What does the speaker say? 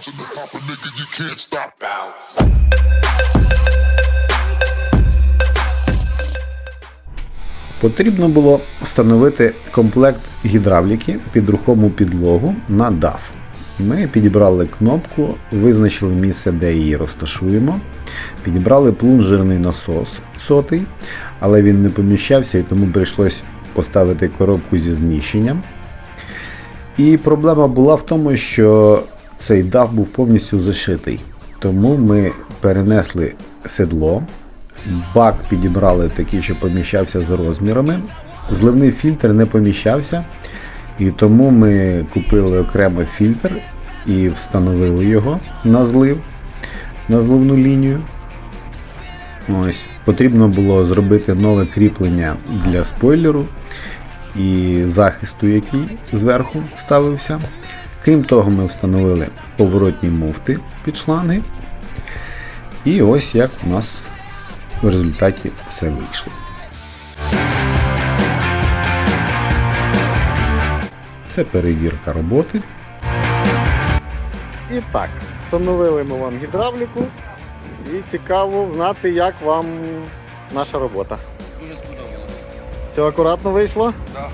bounce the pop a nigga, you can't stop. Bounce. Потрібно було встановити комплект гідравліки під рухому підлогу на DAF. Ми підібрали кнопку, визначили місце, де її розташуємо. Підібрали плунжерний насос сотий, але він не поміщався і тому прийшлось поставити коробку зі зміщенням. І проблема була в тому, що цей DAF був повністю зашитий. Тому ми перенесли седло, бак підібрали такий, що поміщався за розмірами. Зливний фільтр не поміщався, і тому ми купили окремо фільтр і встановили його на злив, на зливну лінію. Ось, потрібно було зробити нове кріплення для спойлеру і захисту, який зверху ставився. Крім того, ми встановили поворотні муфти під шланги. І ось як у нас в результаті все вийшло. Це перевірка роботи. І так, встановили ми вам гідравліку і цікаво знати, як вам наша робота. Дуже сподобалося. Все акуратно вийшло? Так.